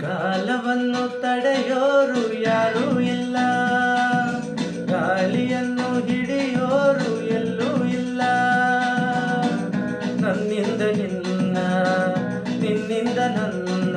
ಕಾಲವನ್ನು ತಡೆಯೋರು ಯಾರೂ ಇಲ್ಲ. ಗಾಳಿಯನ್ನು ಹಿಡಿಯೋರು ಎಲ್ಲೂ ಇಲ್ಲ. ನನ್ನಿಂದ ನಿನ್ನ ನಿನ್ನಿಂದ ನನ್ನ